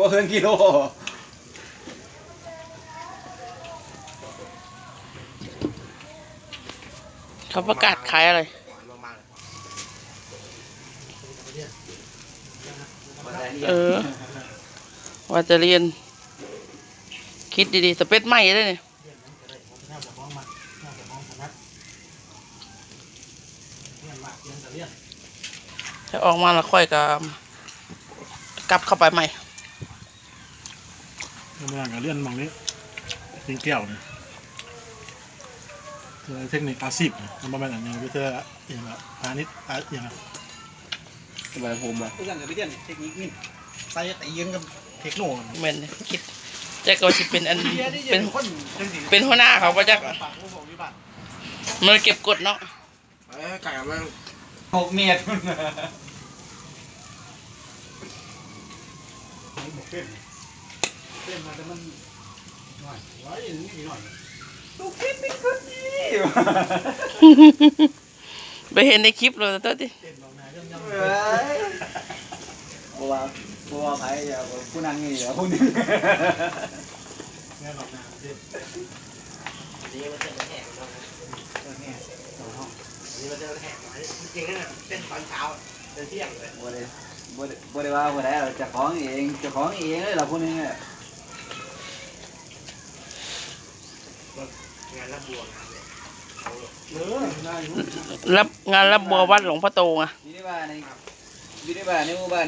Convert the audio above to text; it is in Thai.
บ่เกินกิโลเขาประกาศขายอะไรเออ ว่าจะเรียน คิดดีๆ สเปซใหม่เลยเนี่ยถ้าออกมาแล้วค่อยกับกลับเข้าไปใหม่ กำลังกับเลื่อนมองนี้สิงแก้วเนี่ยคือเทคนิคอาชีพเนี่ยมันประมาณอย่างเงี้ยวิทยาอย่างแบบพาณิชย์อาอย่างแบบสบายภูมิบ่เพื่อนกับพี่เดียนเทคนิคนี่ใส่ตียืนกับเทคโนโลยีเหมือนคิดแจ็คก็สิเป็นอันเฮียได้ยิเป็นนคนจังสิเป็นหัวหน้าเขาปะจักปากผู้บอกวิบัติมันเก็บกดเนาะเอ้ยไก่มันหกเมตร เป็นมาแต่มันหน่อยไว้นี่หน่อยลูกคิดเป็นคนดีไปเห็นในคลิปเลยตัวที่เต้นลงนาเรื่องยังเอ้ยบ่ว่าบ่ว่าไผอย่าบ่ผู้นั้นนี่อย่าผู้นี้แม่หลอกนาเต้นนี่มันจะแหกเออเนี่ยสองห้องนี่มันจะแหกจริงๆนะเต้นตอนเช้าเต้นเที่ยงเลยบ่ได้บ่ได้บ่ได้ว่าผู้ใดเราจะของเองจะของเองเลยล่ะผู้นี้เนี่ย งานรับบัวงานเลยเออได้อยู่รับงานรับบัววัดหลวงพ่อโตอะอยู่ในบ้านในอยู่ในบ้านในหมู่บ้าน